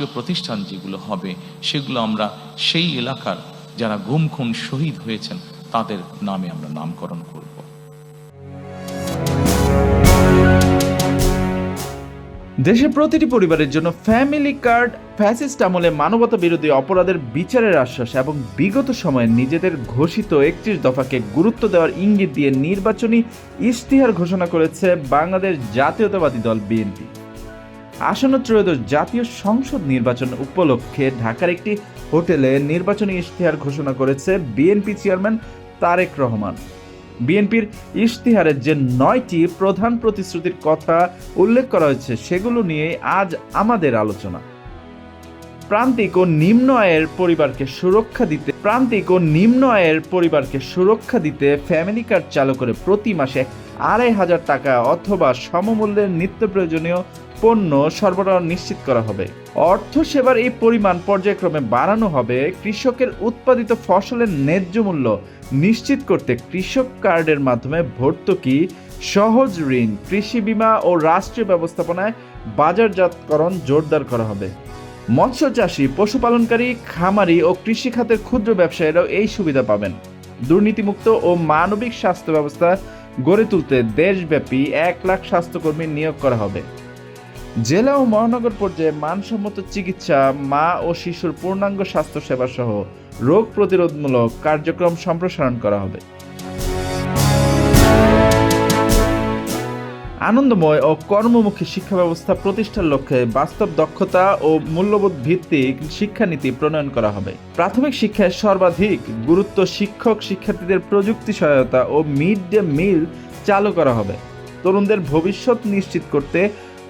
আবাসীয় প্রতিষ্ঠান যেগুলো হবে, সেগুলো আমরা সেই এলাকার যারা গুম খুন শহীদ হয়েছেন, তাদের নামে আমরা নামকরণ করব। দেশের প্রতিটি পরিবারের জন্য ফ্যামিলি কার্ড, ফ্যাসিস্ট আমলে মানবতা বিরোধী অপরাধের বিচারের আশ্বাস এবং বিগত সময়ে নিজেদের ঘোষিত একত্রিশ দফাকে গুরুত্ব দেওয়ার ইঙ্গিত দিয়ে নির্বাচনী ইশতিহার ঘোষণা করেছে বাংলাদেশ জাতীয়তাবাদী দল বিএনপি। আসন্ন ত্রয়োদশ জাতীয় সংসদ নির্বাচন উপলক্ষে ঢাকার একটি হোটেলে নির্বাচনী ইশতেহার ঘোষণা করেছে বিএনপি চেয়ারম্যান তারেক রহমান। বিএনপির ইশতেহারের যে নয়টি প্রধান প্রতিশ্রুতির কথা উল্লেখ করা হয়েছে, সেগুলো নিয়ে আজ আমাদের আলোচনা। প্রান্তিক ও নিম্ন আয়ের পরিবারকে সুরক্ষা দিতে প্রান্তিক ও নিম্ন আয়ের পরিবারকে সুরক্ষা দিতে ফ্যামিলি কার্ড চালু করে প্রতি মাসে আড়াই হাজার টাকা অথবা সমমূল্যের নিত্য প্রয়োজনীয় পণ্য সরবরাহ নিশ্চিত করা হবে। অর্থ সেবার এই পরিমাণ পর্যায়ক্রমে বাড়ানো হবে কৃষকের উৎপাদিত ফসলের ন্যায্য মূল্য নিশ্চিত করতে কৃষক কার্ডের মাধ্যমে ভর্তুকি, সহজ ঋণ, কৃষি বিমা ও রাষ্ট্রীয় ব্যবস্থাপনায় বাজারজাতকরণ জোরদার করা হবে। মৎস্য চাষী পশুপালনকারী, খামারি ও কৃষি খাতের ক্ষুদ্র ব্যবসায়ীরাও এই সুবিধা পাবেন। দুর্নীতিমুক্ত ও মানবিক স্বাস্থ্য ব্যবস্থা গড়ে তুলতে দেশব্যাপী এক লাখ স্বাস্থ্যকর্মী নিয়োগ করা হবে। জেলা ও মহানগর পর্যায়ে মানসম্মত চিকিৎসা, মা ও শিশুর পূর্ণাঙ্গ স্বাস্থ্যসেবা সহ রোগ প্রতিরোধমূলক কার্যক্রম সম্প্রসারণ করা হবে। আনন্দময় ও কর্মমুখী শিক্ষা ব্যবস্থা প্রতিষ্ঠার লক্ষ্যে বাস্তব দক্ষতা ও মূল্যবোধ ভিত্তিক শিক্ষানীতি প্রণয়ন করা হবে। প্রাথমিক শিক্ষায় সর্বাধিক গুরুত্ব শিক্ষক শিক্ষার্থীদের প্রযুক্তি সহায়তা ও মিড ডে মিল চালু করা হবে। তরুণদের ভবিষ্যৎ নিশ্চিত করতে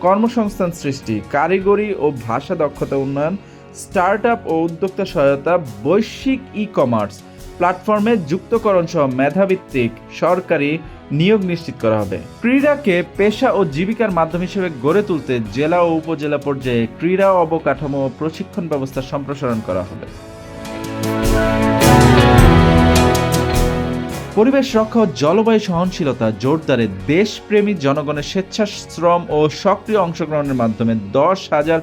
কর্মসংস্থান সৃষ্টি, কারিগরি ও ভাষা দক্ষতা উন্নয়ন স্টার্ট ও উদ্যোক্তা সহায়তা, বৈশ্বিক ই কমার্স প্ল্যাটফর্মে যুক্তকরণ সহ মেধাভিত্তিক সরকারি নিয়োগ নিশ্চিত করা হবে। ক্রীড়াকে পেশা ও জীবিকার মাধ্যম হিসেবে গড়ে তুলতে জেলা ও উপজেলা পর্যায়ে ক্রীড়া অবকাঠামো ও প্রশিক্ষণ ব্যবস্থা সম্প্রসারণ করা হবে। পরিবেশ রক্ষা ও জলবায়ু সহনশীলতা জোরদারে দেশপ্রেমী জনগণের স্বেচ্ছাশ্রম ও সক্রিয় অংশগ্রহণের মাধ্যমে দশ হাজার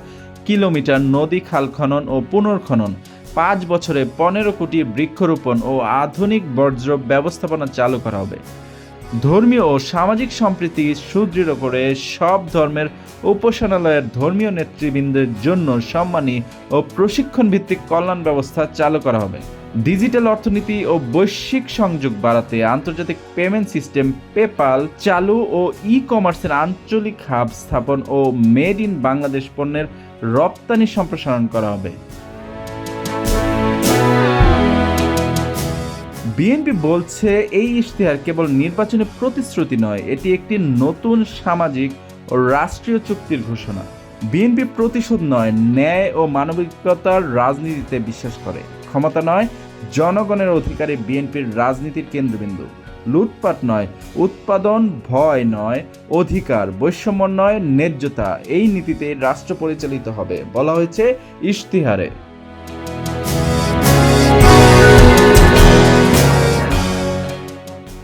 কিলোমিটার নদী খাল খনন ও পুনর্খনন পাঁচ বছরে পনেরো কোটি বৃক্ষরোপণ ও আধুনিক বর্জ্য ব্যবস্থাপনা চালু করা হবে। ধর্মীয় ও সামাজিক সম্প্রীতি সুদৃঢ় করে সব ধর্মের উপাসনালয়ের ধর্মীয় নেতৃবৃন্দের জন্য সম্মানী ও প্রশিক্ষণ ভিত্তিক কল্যাণ ব্যবস্থা চালু করা হবে। ডিজিটাল অর্থনীতি ও বৈশ্বিক সংযোগ বাড়াতে আন্তর্জাতিক পেমেন্ট সিস্টেম পেপাল চালু ও ই কমার্সের আঞ্চলিক হাব স্থাপন ও মেড ইন বাংলাদেশ পণ্যের রপ্তানি সম্প্রসারণ করা হবে। বিএনপি বলছে এই ইশতেহার কেবল নির্বাচনী প্রতিশ্রুতি নয়, এটি একটি নতুন সামাজিক ও রাষ্ট্রীয় চুক্তির ঘোষণা। বিএনপি প্রতিশোধ নয়, ন্যায় ও মানবিকতার রাজনীতিতে বিশ্বাস করে। ক্ষমতা নয়, জনগণের অধিকারে বিএনপির রাজনীতির কেন্দ্রবিন্দু। লুটপাট নয়, উৎপাদন ভয় নয়, অধিকার বৈষম্য নয়, ন্যায্যতা। এই নীতিতে রাষ্ট্র পরিচালিত হবে, বলা হয়েছে ইশতিহারে।